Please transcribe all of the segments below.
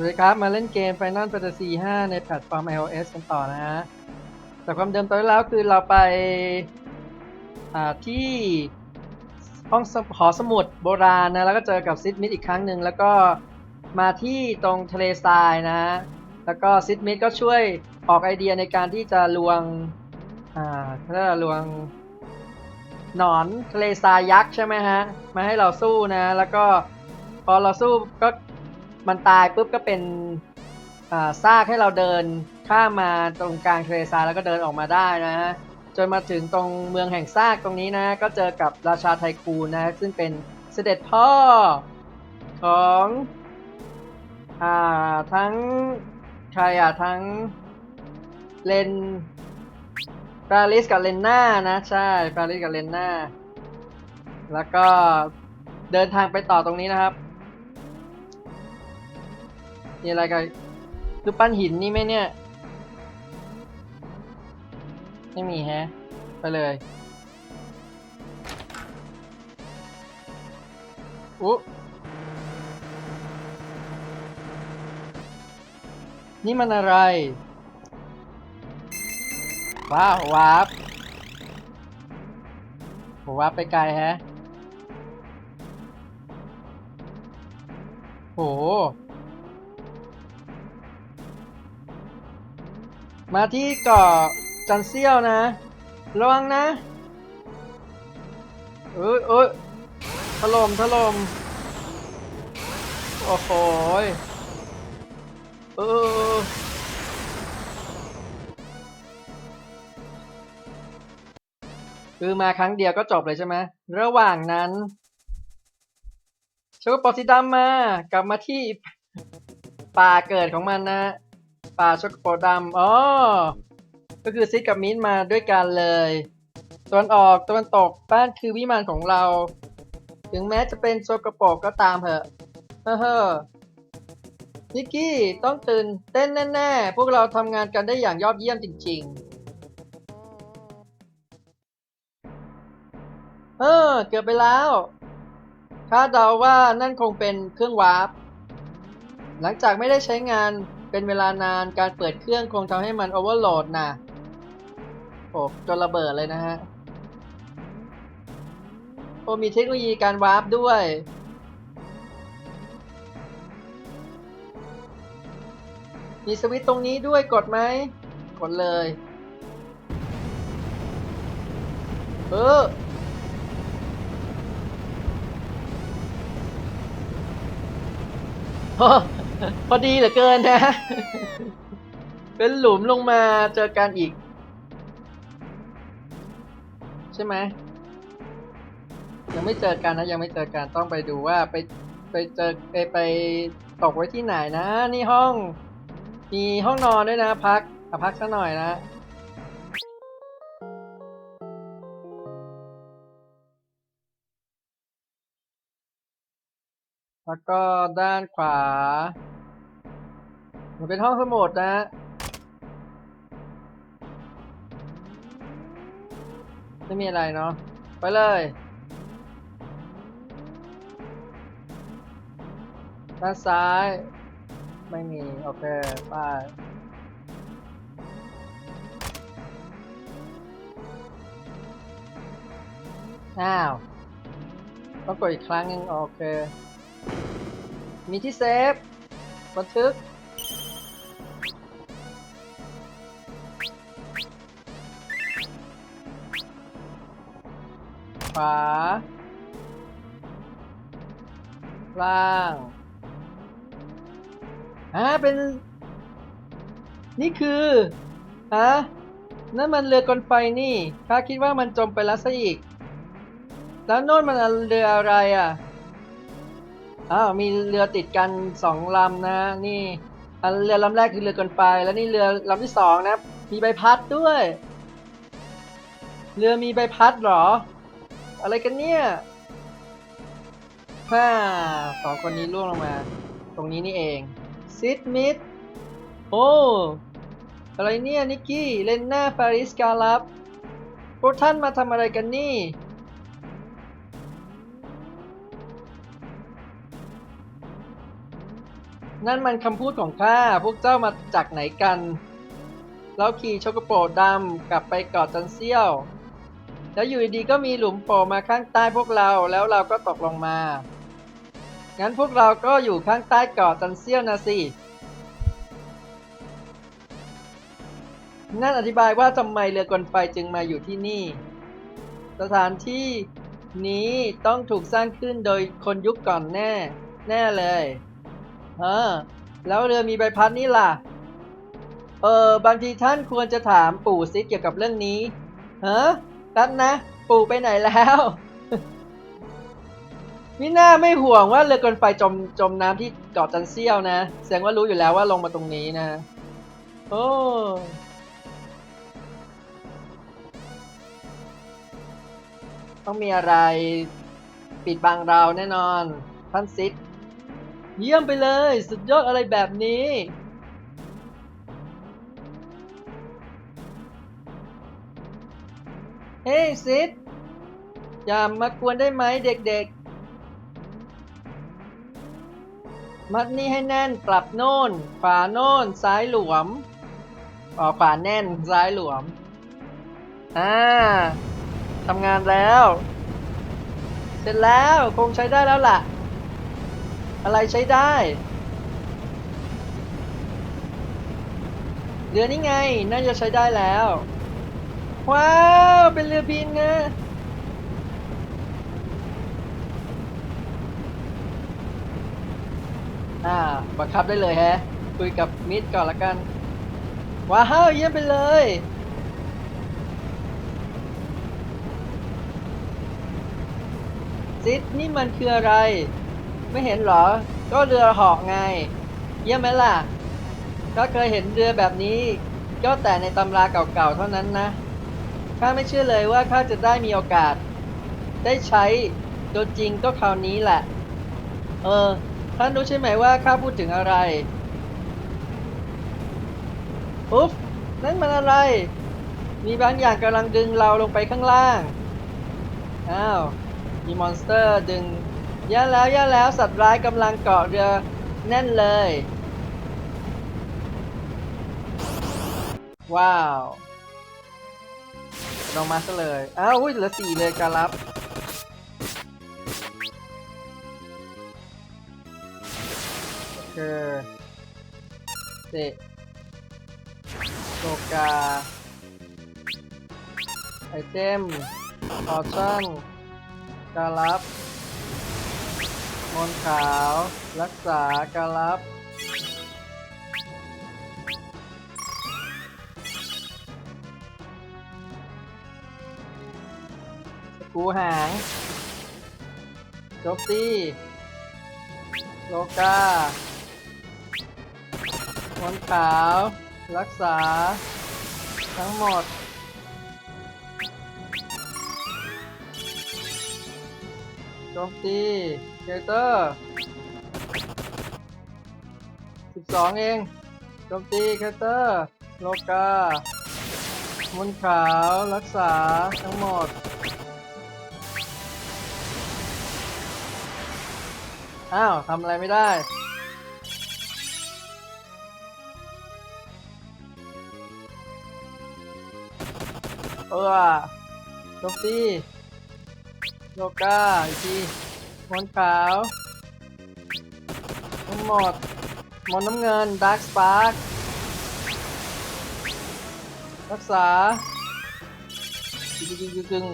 สวัสดีครับ มาเล่นเกม Final Fantasy 5 ในแพลตฟอร์ม iOS กันต่อนะฮะจากความเดิมตอนแล้วคือเราไปาที่ห้องหอสมุดโบราณนะ แล้วก็เจอกับซิดมิดอีกครั้งหนึ่ง แล้วก็มาที่ตรงทะเลทรายนะ แล้วก็ซิดมิดก็ช่วยออกไอเดียในการที่จะลวงอ่าเรียกว่าลวงหนอนทะเลทรายยักษ์ใช่ไหมฮะ มาให้เราสู้นะ แล้วก็พอเราสู้ก็ มันตายปุ๊บก็เป็นซากให้เราเดินข้ามมาตรงกลางทเลทราแล้วก็เดินออกมาได้นะฮะจนมาถึงตรงเมืองแห่งซากตรงนี้นะ ก็เจอกับราชาไทคูนนะซึ่งเป็นเสด็จพ่อของอ่าทั้งใครอะทั้งเลนปาริสกับเลนนานะ ใช่ปาริสกับเลนนาแล้วก็เดินทางไปต่อตรงนี้นะครับ มีอะไรกันรูปปั้นหินนี่ไหมเนี่ย ไม่มีแฮะ ไปเลยอุ๊นี่มันอะไร ว้าววาร์ปโหวาร์ปไปไกลแฮะ โห มาที่เกาะจันเซียวนะ ระวังนะ เอ้ยเอ้ยถล่มถล่มโอ้โหเออคือมาครั้งเดียวก็จบเลยใช่ไหมระหว่างนั้นโชกโปสีดำมา กลับมาที่ป่าเกิดของมันนะ ป่าโชกโปดำอ๋อ ก็คือซิดกับมิ้นมาด้วยกันเลยตะวันออกตะวันตกบ้านคือวิมานของเรา ถึงแม้จะเป็นโชกโปกก็ตามเถอะเฮ้อเฮ้อนิกกี้ต้องตื่นเต้นแน่ๆ พวกเราทำงานกันได้อย่างยอดเยี่ยมจริงๆ เออ เกือบไปแล้วคาดเดาว่านั่นคงเป็นเครื่องวาร์ปหลังจากไม่ได้ใช้งาน เป็นเวลานานการเปิดเครื่องคงทำให้มันโอเวอร์โหลดนะโอ้จนระเบิดเลยนะฮะ โอ้มีเทคโนโลยีการวาร์ปด้วย มีสวิตช์ตรงนี้ด้วยกดไหม กดเลย เออพอ พอดีเหลือเกินนะ เป็นหลุมลงมาเจอกันอีก ใช่ไหมยังไม่เจอกันนะ ยังไม่เจอกันต้องไปดูว่าไปไปเจอไปไปตกไว้ที่ไหนนะ นี่ห้อง มีห้องนอนด้วยนะ พักอพักสักหน่อยนะ แล้วก็ด้านขวา มันเป็นห้องสมุดนะไม่มีอะไรเนาะไปเลยด้านซ้าย ไม่มี โอเคไปอ้าวต้องกดอีกครั้งหนึงโอเค มีที่เซฟ บันทึก ขวา ล่างอ่าเป็น นี่คือฮะนั่นมันเรือกลไฟนี่ข้าคิดว่ามันจมไปแล้วซะอีก แล้วโน่นมันเรืออะไรอะ อ้าวมีเรือติดกันสองลำนะ นี่อันเรือลำแรกคือเรือกลไฟแล้วนี่เรือลำที่สองนะ มีใบพัดด้วย เรือมีใบพัดเหรอ อะไรกันเนี่ยฮ่าสองคนนี้ล่วงลงมา ตรงนี้นี่เองซิดมิดโอ้อะไรเนี่ยนิกกี้เลนน่าปาริสกาลับพวกท่านมาทำอะไรกันนี่ นั่นมันคำพูดของข้า พวกเจ้ามาจากไหนกันเราขี่โชกโปรดำกลับไปเกาะจันเซียว แล้วอยู่ดีก็มีหลุมโผล่มาข้างใต้พวกเรา แล้วเราก็ตกลงมา งั้นพวกเราก็อยู่ข้างใต้เกาะจันเซียวนะสิ นั่นอธิบายว่าทำไมเรือกลไฟจึงมาอยู่ที่นี่ สถานที่นี้ต้องถูกสร้างขึ้นโดยคนยุคก่อนแน่ แน่เลย เออ แล้วเรือมีใบพัดนี่ล่ะ เออบางทีท่านควรจะถามปู่ซิเกี่ยวกับเรื่องนี้ฮ้ครับนะ ปู่ไปไหนแล้วมิน่าไม่ห่วงว่าเรือกลไฟจมจมน้ำที่เกาะจันเซียวนะ แสดงว่ารู้อยู่แล้วว่าลงมาตรงนี้นะ โอ้ต้องมีอะไร ปิดบังเราแน่นอน ท่านซิด เยี่ยมไปเลย สุดยอดอะไรแบบนี้ เฮ้ซิดอย่ามากวนได้ไหมเด็กๆ มัดนี่ให้แน่นกลับโน่นขวาโน่นซ้ายหลวมอ๋อขวาแน่นซ้ายหลวมอ่าทำงานแล้ว เสร็จแล้วคงใช้ได้แล้วล่ะ อะไรใช้ได้ เรือนี่ไง น่าจะใช้ได้แล้ว ว้าว เป็นเรือบินนะอ่าบังคับได้เลยแฮะ คุยกับมิดก่อนละกัน ว้าวเยี่ยมไปเลย ซิดนี่มันคืออะไร ไม่เห็นเหรอ ก็เรือหาะไง เยี่ยมไหมล่ะ ก็เคยเห็นเรือแบบนี้ ก็แต่ในตำราเก่าๆเท่านั้นนะ ข้าไม่เชื่อเลยว่าข้าจะได้มีโอกาส ได้ใช้ตัวจริงก็คราวนี้แหละ เออ ท่านรู้ใช่ไหมว่าข้าพูดถึงอะไร อุ๊บนั่นมันอะไร มีบางอย่างกำลังดึงเราลงไปข้างล่าง อ้าว มีมอนสเตอร์ดึง ย่าแล้วย่าแล้วสัตว์ร้ายกำลังเกาะเรือแน่นเลย ว้าวลงมาซะเลยอ้าวอุ้ยเหลือสี่เลยการรับโอเคเตะโลกาไอเทมออชั่นการรับ นขาว รักษาการรับ กูหางโจบตีโลกามนขาว รักษา ทั้งหมดโจมตี เกเตอร์สิบสองเองโจมตีเกเตอร์ โลกา มุนขาวรักษาทั้งหมด อ้าวทำอะไรไม่ได้เออโจมตีโลกาอีกที มอนขาวทั้งหมดมอนน้ำเงินดาร์คสปาร์ครักษาจึงจึงจึง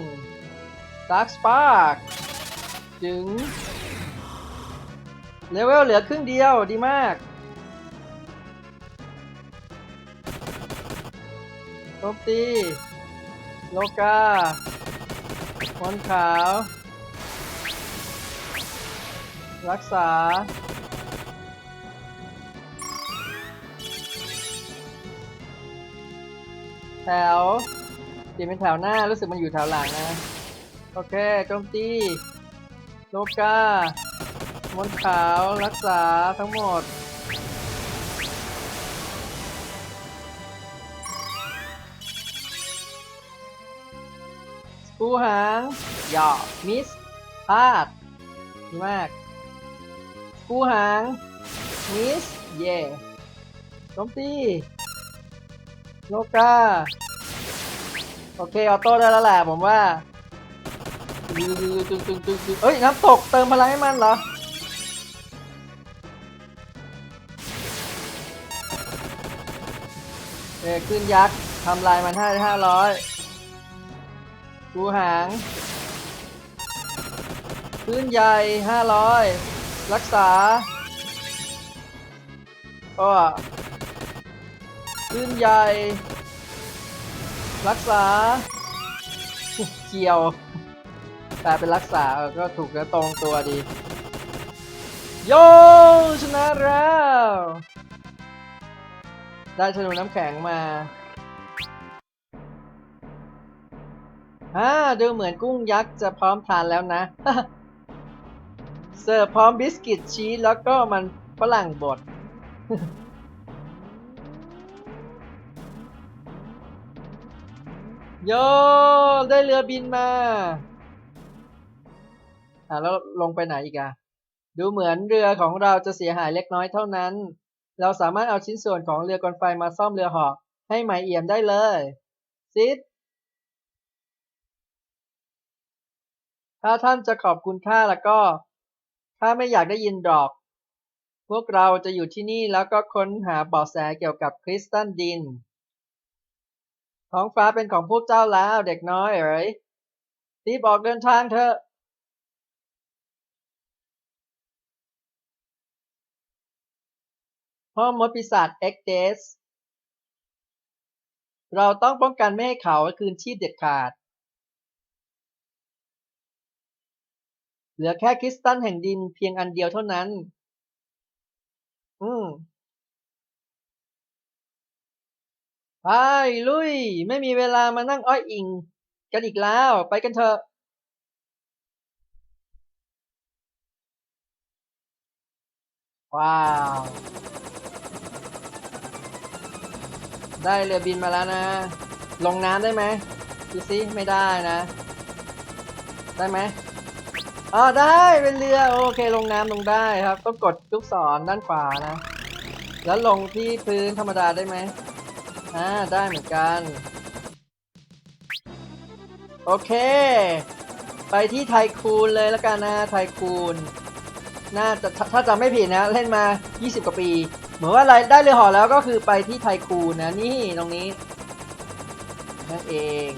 ดาร์คสปาร์คจึงเลเวลเหลือครึ่งเดียวดีมากโจมตีโลกามนขาว รักษา แถวเปลี่ยนเป็นแถวหน้า รู้สึกมันอยู่แถวหลังนะ โอเคโจมตี โลกามนขาวรักษาทั้งหมด กูหางหยอกมิสพลาดดีมาก กูหางมิสเย่โจมตีโลกาโอเค ออโต้ได้แล้วแหละผมว่าตึงตึงตึงตึงตึงเอ้ย น้ำตกเติมพลังให้มันเหรอ เออขึ้นยักษ์ทำลายมันห้าห้าร้อยกูหาง ขึ้นใหญ่ห้าร้อย รักษา ก็ขึ้นใหญ่ รักษาเกี่ยวแต่เป็นรักษาก็ถูกและตรงตัวดี โยชนะแล้ว ได้ธนูน้ำแข็งมาอ่าดูเหมือนกุ้งยักษ์จะพร้อมทานแล้วนะ เสิร์ฟพร้อมบิสกิตชีสแล้วก็มันฝรั่งบด โยได้เรือบินมา อ่าแล้วลงไปไหนอีกอะดูเหมือนเรือของเราจะเสียหายเล็กน้อยเท่านั้น เราสามารถเอาชิ้นส่วนของเรือกลไฟมาซ่อมเรือเหาะให้ใหม่เอี่ยมได้เลยซิดถ้าท่านจะขอบคุณข้าแล้วก็ ข้าไม่อยากได้ยินดอกพวกเราจะอยู่ที่นี่แล้วก็ค้นหาเบาะแสเกี่ยวกับคริสตันดิน ท้องฟ้าเป็นของพวกเจ้าแล้วเด็กน้อยเอ๋ยรีบออกเดินทางเถอะห้องมดปีศาจเอ็กเดสเราต้องป้องกันไม่ให้เขาคืนชีพเด็ดขาด เหลือแค่คริสตัลแห่งดินเพียงอันเดียวเท่านั้น อืมไปลุย ไม่มีเวลามานั่งอ้อยอิง กันอีกแล้ว ไปกันเถอะ ว้าว ได้เรือบินมาแล้วนะ ลงน้ำได้ไหมดูสิไม่ได้นะ ได้ไหม อ๋อได้เป็นเรือโอเคลงน้ำลงได้ครับต้องกดลูกศรด้านขวานะ แล้วลงที่พื้นธรรมดาได้ไหมอ่าได้เหมือนกัน โอเค ไปที่ไทคูนเลยแล้วกันนะไทคูนน่าจะถ้าถ้าจำไม่ผิดนะ เล่นมา 20 กว่าปี เหมือนว่าอะไรได้เรือห่อแล้วก็คือไปที่ไทคูนนะ นี่ตรงนี้นั่นเอง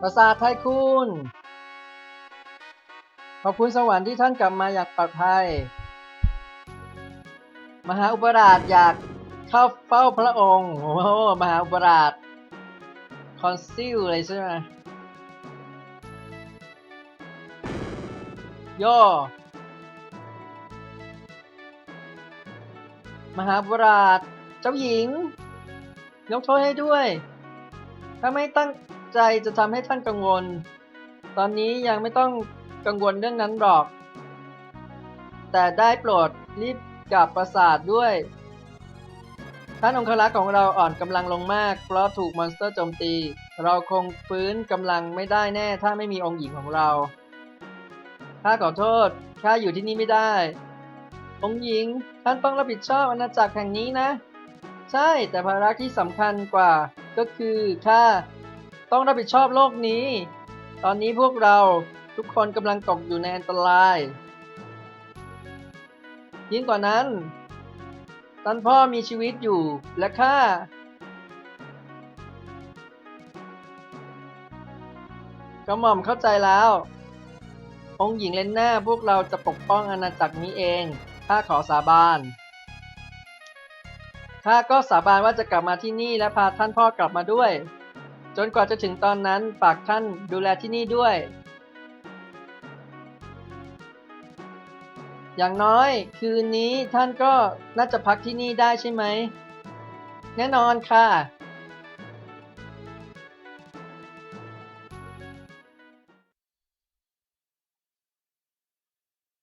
ปราสาทไทคูนขอบคุณสวรรค์ที่ท่านกลับมาอยางปลอดภัย มหาอุปราชอยากเข้าเฝ้าพระองค์โอ้มหาอุปราชคอนซิลเลยใช่ไหมโย่มหาอุปราช เจ้าหญิง ยกโทษให้ด้วย ถ้าไม่ตั้ง ใจจะทำให้ท่านกังวล ตอนนี้ยังไม่ต้องกังวลเรื่องนั้นหรอก แต่ได้โปรดรีบกลับปราสาทด้วย ท่านองครักษ์ของเราอ่อนกำลังลงมาก เพราะถูกมอนสเตอร์โจมตี เราคงฟื้นกำลังไม่ได้แน่ ถ้าไม่มีองค์หญิงของเรา ข้าขอโทษ ข้าอยู่ที่นี่ไม่ได้ องค์หญิง ท่านต้องรับผิดชอบอาณาจักรแห่งนี้นะ ใช่ แต่ภาระที่สำคัญกว่าก็คือข้า ต้องรับผิดชอบโลกนี้ ตอนนี้พวกเราทุกคนกำลังตกอยู่ในอันตราย ยิ่งกว่านั้นท่านพ่อมีชีวิตอยู่และข้ากระหม่อมเข้าใจแล้ว องค์หญิงเลนน่าพวกเราจะปกป้องอาณาจักรนี้เอง ข้าขอสาบาน ข้าก็สาบานว่าจะกลับมาที่นี่และพาท่านพ่อกลับมาด้วย จนกว่าจะถึงตอนนั้นฝากท่านดูแลที่นี่ด้วย อย่างน้อยคืนนี้ท่านก็น่าจะพักที่นี่ได้ใช่ไหม แน่นอนค่ะ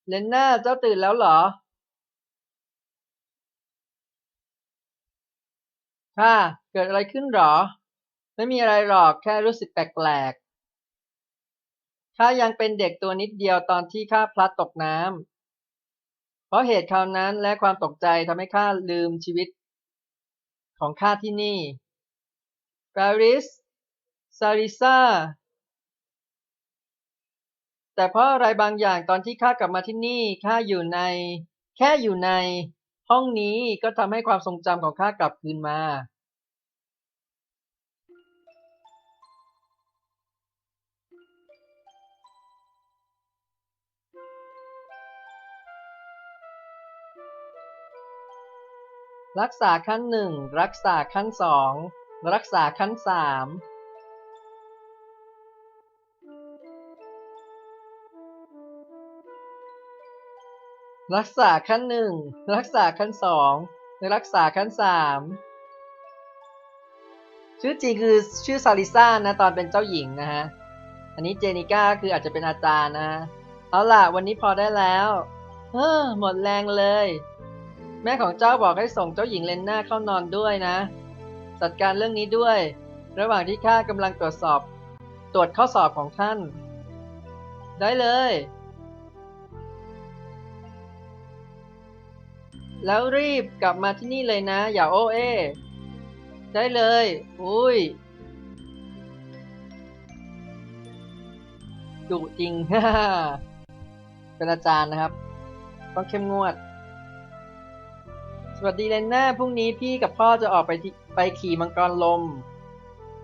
เลนน่าเจ้าตื่นแล้วเหรอ ค่ะ เกิดอะไรขึ้นหรอ ไม่มีอะไรหรอกแค่รู้สึกแปลกๆข้ายังเป็นเด็กตัวนิดเดียวตอนที่ข้าพลัดตกน้ำเพราะเหตุคราวนั้นและความตกใจทำให้ข้าลืมชีวิต ของข้าที่นี่ปาริสซาริซาแต่เพราะอะไรบางอย่างตอนที่ข้ากลับมาที่นี่ข้าอยู่ใน แค่อยู่ใน ห้องนี้ก็ทำให้ความทรงจำของข้ากลับคืนมา รักษาขั้นหนึ่งรักษาขั้นสองรักษาขั้นสามรักษาขั้นหนึ่งรักษาขั้นสองรักษาขั้นสามชื่อจริงคือชื่อซาลิซ่านะตอนเป็นเจ้าหญิงนะฮะ อันนี้เจนิก้าคืออาจจะเป็นอาจารย์นะ เอาล่ะ วันนี้พอได้แล้ว เฮ้อหมดแรงเลย แม่ของเจ้าบอกให้ส่งเจ้าหญิงเลนน่าเข้านอนด้วยนะ จัดการเรื่องนี้ด้วย ระหว่างที่ข้ากำลังตรวจสอบ ตรวจข้อสอบของท่าน ได้เลย แล้วรีบกลับมาที่นี่เลยนะ อย่าโอเอได้เลย อุ้ยดุจริงเป็นอาจารย์นะครับ ต้องเข้มงวด สวัสดีเลนน่าพรุ่งนี้พี่กับพ่อจะออกไปที่ไปขี่มังกรลม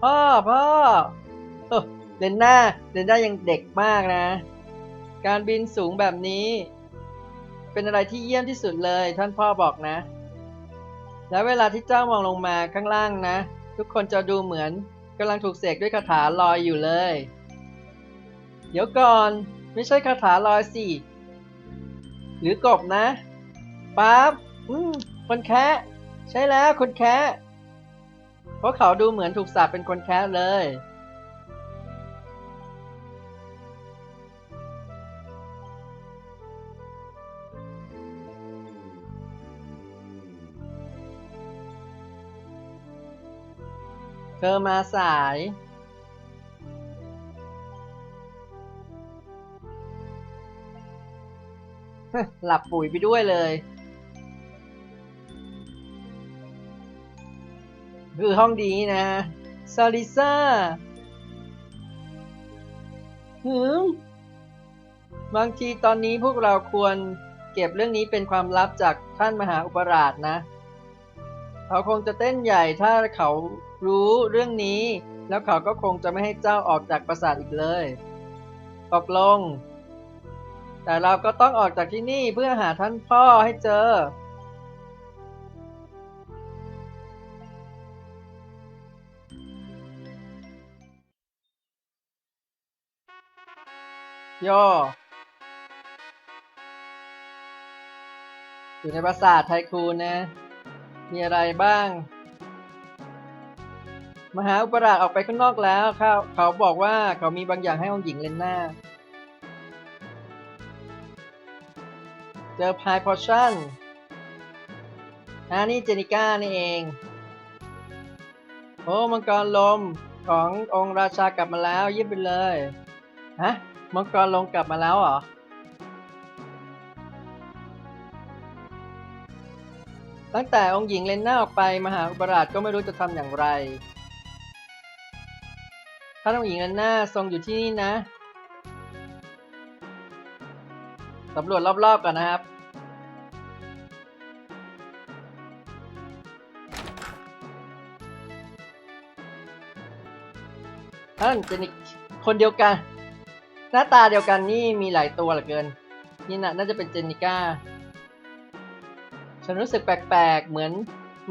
พ่อพ่อเออเลนน่าเลนน่ายังเด็กมากนะ การบินสูงแบบนี้ เป็นอะไรที่เยี่ยมที่สุดเลย ท่านพ่อบอกนะ แล้วเวลาที่เจ้ามองลงมาข้างล่างนะ ทุกคนจะดูเหมือนกำลังถูกเสกด้วยคาถาลอยอยู่เลย เดี๋ยวก่อนไม่ใช่คาถาลอยสิ หรือกบนะป๊าบอืม คนแคะใช่แล้วคนแคะเพราะเขาดูเหมือนถูกสาปเป็นคนแคะเลย เธอมาสายหลับปุ๋ยไปด้วยเลย คือห้องดีนะซาลิซ่าหืมบางทีตอนนี้พวกเราควรเก็บเรื่องนี้เป็นความลับจากท่านมหาอุปราชนะ เขาคงจะเต้นใหญ่ถ้าเขารู้เรื่องนี้ แล้วเขาก็คงจะไม่ให้เจ้าออกจากปราสาทอีกเลย ตกลง แต่เราก็ต้องออกจากที่นี่เพื่อหาท่านพ่อให้เจอ ย่อ อยู่ในปราสาทไทคูนนะ มีอะไรบ้าง มหาอุปราชออกไปข้างนอกแล้วเขาเขาบอกว่าเขามีบางอย่างให้องหญิงเลนหน่าเจอพายพอชั่นอ่านี่เจนิก้านี่เอง โอ้มังกรลมขององค์ราชากลับมาแล้วเยี่ยมไปเลย ฮะ มังกรลงกลับมาแล้วเหรอ ตั้งแต่องค์หญิงเลนน่าออกไปมหาอุปราชก็ไม่รู้จะทำอย่างไร ถ้าองค์หญิงเลนน่าทรงอยู่ที่นี่นะสำรวจรอบๆก่อนนะครับ ท่านเจนิกคนเดียวกัน หน้าตาเดียวกันนี่มีหลายตัวเหลือเกิน นี่นะน่าจะเป็นเจนิก้า ฉันรู้สึกแปลกๆ เหมือน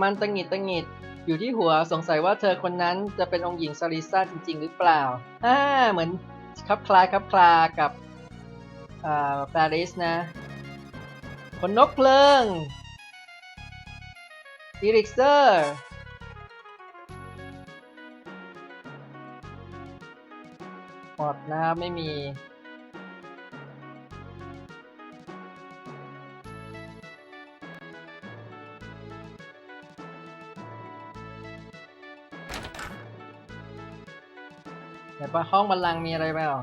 มันตังหงิดตังหงิดอยู่ที่หัวสงสัยว่าเธอคนนั้นจะเป็นองค์หญิงซาริซ่าจริง ๆ หรือเปล่าอ่าเหมือนคลับคลายคลับคลากับอ่าปาริสนะ คนนกเพลิงอีริกเซอร์ หมดนะครับ ไม่มี เดี๋ยวไปห้องบัลลังมีอะไรไหมหรอ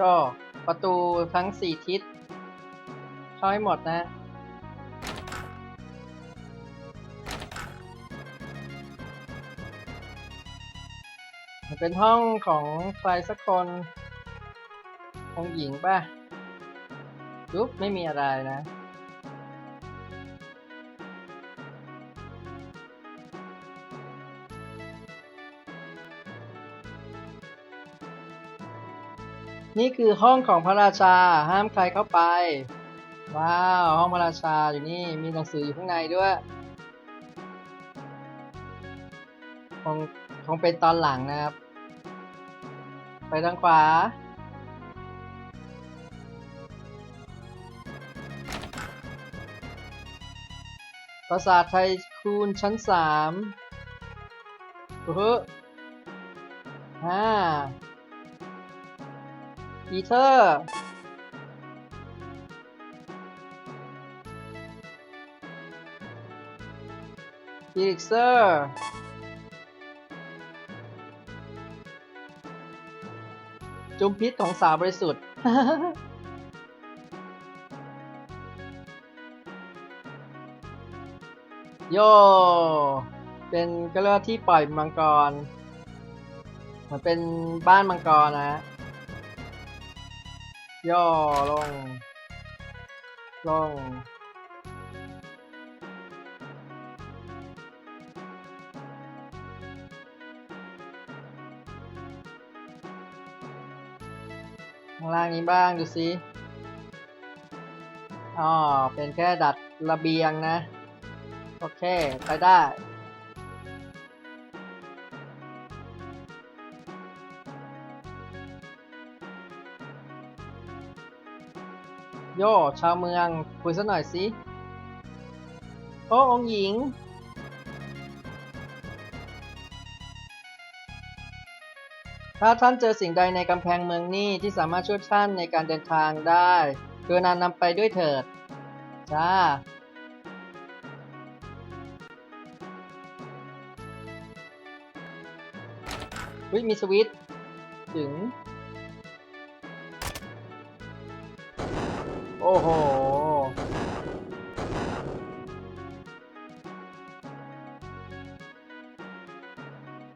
ย่อประตูทั้งสี่ทิศ เข้าให้หมดนะ เป็นห้องของใครสักคนองหญิงป่ะยุบไม่มีอะไรนะนี่คือห้องของพระราชาห้ามใครเข้าไป ว้าว ห้องพระราชาอยู่นี่มีหนังสืออยู่ข้างในด้วยคงคงเป็นตอนหลังนะครับ ไปทางขวา ปราสาทไทยคูณชั้นสามโอ้โหห้าอีเทอร์อีริกเซอร์ จุมพิษของสาวบริสุทธิ์ โย เป็นก็เรียกว่าที่ปล่อยมังกร เหมือนเป็นบ้านมังกรนะฮะย่อลง ลงางล่างนี้บ้างดูสิอ๋อเป็นแค่ดัดระเบียงนะ โอเค ไปได้โยชาวเมือง คุยสักหน่อยสิ โอ้องหญิง ถ้าท่านเจอสิ่งใดในกำแพงเมืองนี้ที่สามารถช่วยท่านในการเดินทางได้กรุณานำไปด้วยเถิด จ้า วิมีสวิตถึง โอ้โห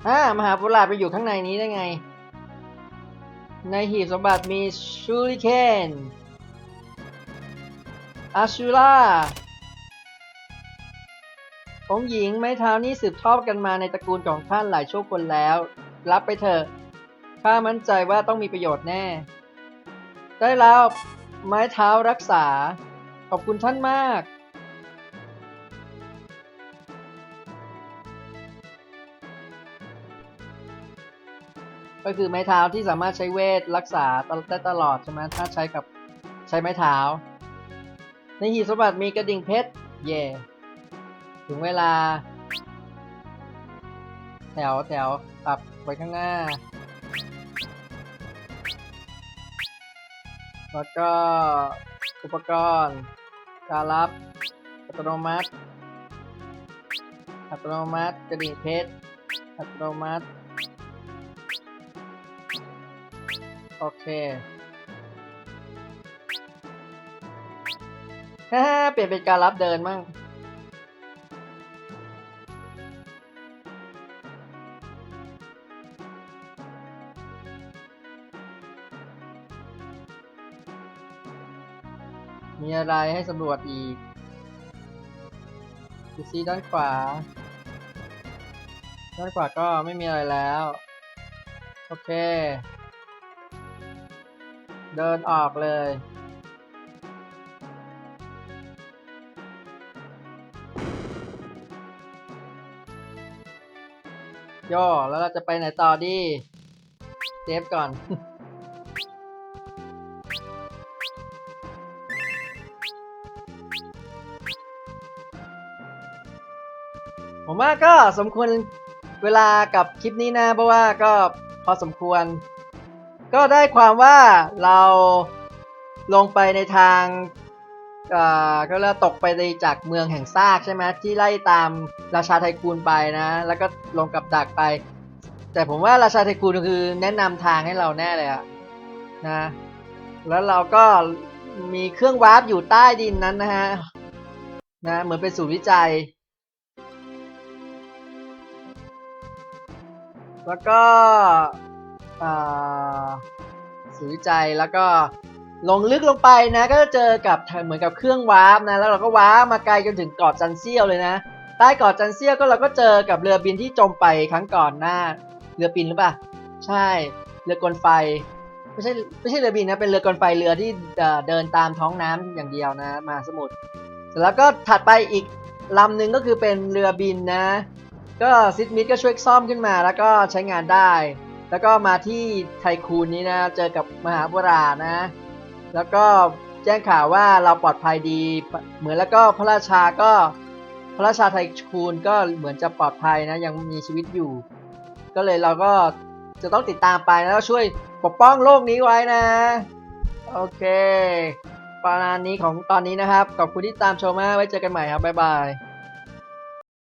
อ่ามหาปุราชไปอยู่ข้างในนี้ได้ไง ในหีบสมบัติมีชูริเคนอาชูราองหญิงไม้เท้านี่สืบทอดกันมาในตระกูลของท่านหลายชั่วคนแล้ว รับไปเถอะ ข้ามั่นใจว่าต้องมีประโยชน์แน่ ได้แล้วไม้เท้ารักษา ขอบคุณท่านมาก ก็คือไม้เท้าที่สามารถใช้เวทรักษาได้ตลอดใช่ไหมถ้าใช้กับใช้ไม้เท้า ในหีบสมบัติมีกระดิ่งเพชรเย่ถึงเวลา แถวแถวปรับไว้ข้างหน้า แล้วก็อุปกรณ์ การรับ อัตโนมัติ อัตโนมัติกระดิ่งเพชร อัตโนมัติ โอเคฮ่าเปลี่ยนเป็นการรับเดินมั่งมีอะไรให้สำรวจอีกดูซิด้านขวา ด้านขวาก็ไม่มีอะไรแล้ว โอเค เดินออกเลยย่อแล้วเราจะไปไหนต่อดี เซฟก่อน ผมว่าก็สมควรเวลากับคลิปนี้นะ เพราะว่าก็พอสมควร ก็ได้ความว่าเราลงไปในทางก็เรียกว่าตกไปในจากเมืองแห่งซากใช่ไหมที่ไล่ตามราชาไทคูนไปนะ แล้วก็ลงกับดักไป แต่ผมว่าราชาไทคูนคือแนะนำทางให้เราแน่เลยอะนะแล้วเราก็มีเครื่องวาร์ปอยู่ใต้ดินนั้นนะฮะนะเหมือนเป็นศูนย์วิจัย แล้วก็ อ่าศูนย์วิจัยแล้วก็ลงลึกลงไปนะ ก็จะเจอกับเหมือนกับเครื่องวาร์ปนะแล้วเราก็วาร์ปมาไกลจนถึงเกาะจันเซียวเลยนะใต้เกาะจันเซียวก็เราก็เจอกับเรือบินที่จมไปครั้งก่อนหน้า เรือบินหรือเปล่าใช่เรือกลไฟไม่ใช่ไม่ใช่เรือบินนะเป็นเรือกลไฟเรือที่เดินตามท้องน้ำอย่างเดียวนะ มาสมุทรเสร็จแล้วก็ถัดไปอีกลำหนึ่งก็คือเป็นเรือบินนะ ก็ซิดมิดก็ช่วยซ่อมขึ้นมาแล้วก็ใช้งานได้ แล้วก็มาที่ไทคูนนี้นะ เจอกับมหาบุรานะ แล้วก็แจ้งข่าวว่าเราปลอดภัยดี เหมือนแล้วก็พระราชาก็ พระราชาไทคูนก็เหมือนจะปลอดภัยนะ ยังมีชีวิตอยู่ ก็เลยเราก็จะต้องติดตามไปแล้วช่วยปกป้องโลกนี้ไว้นะ โอเคประมาณนี้ของตอนนี้นะครับ ขอบคุณที่ตามชมมากไว้เจอกันใหม่ครับ บ๊ายบาย